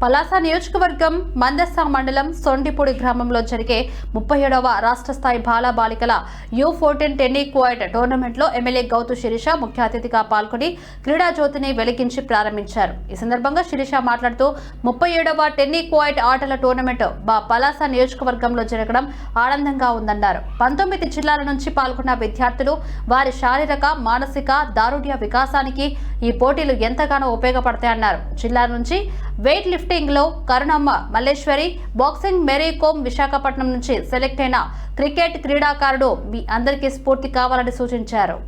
పలాస నియోజకవర్గం మందస్స మండలం సొండిపూడి గ్రామంలో జరిగే ముప్పై ఏడవ రాష్ట్ర స్థాయి బాల బాలికల యూ ఫోర్టీన్ టెన్నీ టోర్నమెంట్లో ఎమ్మెల్యే గౌతు శిరీష ముఖ్య అతిథిగా పాల్గొని క్రీడా జ్యోతిని వెలిగించి ప్రారంభించారు. ఈ సందర్భంగా శిరీష మాట్లాడుతూ ముప్పై ఏడవ టెన్నీ ఆటల టోర్నమెంట్ బా పలాస నియోజకవర్గంలో జరగడం ఆనందంగా ఉందన్నారు. పంతొమ్మిది జిల్లాల నుంచి పాల్గొన్న విద్యార్థులు వారి శారీరక మానసిక దారుఢ్య వికాసానికి ఈ పోటీలు ఎంతగానో ఉపయోగపడతాయన్నారు జిల్లా నుంచి వెయిట్ లిఫ్టింగ్లో కరుణమ్మ మల్లేశ్వరి బాక్సింగ్ మేరీ కోమ్ విశాఖపట్నం నుంచి సెలెక్ట్ అయిన క్రికెట్ క్రీడాకారుడు మీ అందరికీ స్ఫూర్తి కావాలని సూచించారు.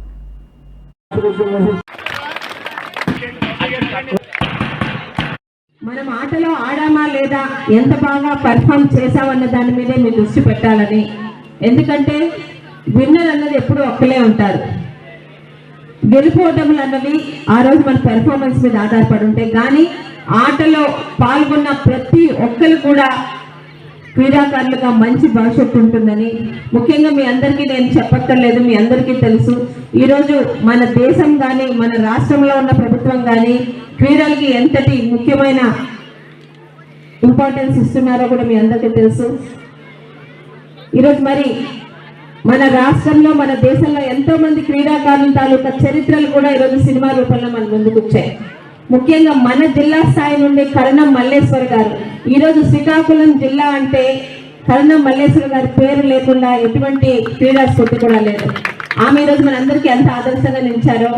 మనం ఆటలో ఆడామా లేదా ఎంత బాగా పర్ఫామ్ చేసామన్న దాని మీదే మీరు దృష్టి పెట్టాలని. ఎందుకంటే విన్నర్ అన్నది ఎప్పుడు ఒక్కలే ఉంటారు. గెలుపోవటములు అన్నవి ఆ రోజు మన పెర్ఫార్మెన్స్ మీద ఆధారపడి ఉంటాయి కానీ ఆటలో పాల్గొన్న ప్రతి ఒక్కరు కూడా క్రీడాకారులుగా మంచి భవిష్యత్తు ఉంటుందని ముఖ్యంగా మీ అందరికీ నేను చెప్పక్కర్లేదు మీ అందరికీ తెలుసు. ఈరోజు మన దేశం కానీ మన రాష్ట్రంలో ఉన్న ప్రభుత్వం కానీ క్రీడలకి ఎంతటి ముఖ్యమైన ఇంపార్టెన్స్ ఇస్తున్నారో కూడా మీ అందరికీ తెలుసు. ఈరోజు మరి మన రాష్ట్రంలో మన దేశంలో ఎంతో మంది క్రీడాకారుల తాలూకా చరిత్రలు కూడా ఈరోజు సినిమా రూపంలో మన ముందుకు వచ్చాయి. ముఖ్యంగా మన జిల్లా స్థాయి నుండి కరణం మల్లేశ్వర్ గారు. ఈరోజు శ్రీకాకుళం జిల్లా అంటే కరణం మల్లేశ్వర్ గారి పేరు లేకుండా ఎటువంటి క్రీడా స్ఫూర్తి కూడా లేదు. ఆమె ఈరోజు మనందరికీ ఎంత ఆదర్శంగా నిలిచారో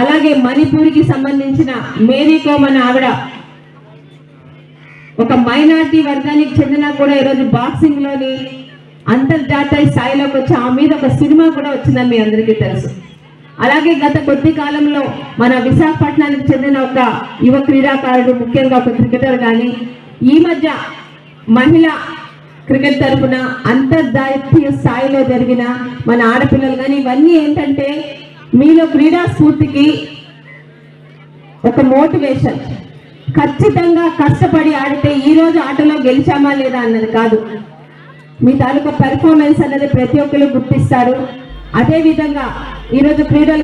అలాగే మణిపూర్కి సంబంధించిన మేరీ కోమ్ అనే ఆవిడ ఒక మైనార్టీ వర్గానికి చెందిన కూడా ఈరోజు బాక్సింగ్లోని అంతర్జాతీయ స్థాయిలోకి వచ్చి ఆ మీద ఒక సినిమా కూడా వచ్చిందని మీ అందరికీ తెలుసు. అలాగే గత కొద్ది కాలంలో మన విశాఖపట్నానికి చెందిన ఒక యువ క్రీడాకారుడు ముఖ్యంగా ఒక క్రికెటర్ కానీ ఈ మధ్య మహిళ క్రికెట్ తరఫున అంతర్జాతీయ స్థాయిలో జరిగిన మన ఆడపిల్లలు కానీ ఇవన్నీ ఏంటంటే మీలో క్రీడా స్ఫూర్తికి ఒక మోటివేషన్. ఖచ్చితంగా కష్టపడి ఆడితే ఈ రోజు ఆటలో గెలిచామా లేదా అన్నది కాదు. మీ తాలూకా పెర్ఫార్మెన్స్ అనేది ప్రతి ఒక్కరు గుర్తిస్తారు. అదే విధంగా ఈరోజు క్రీడలు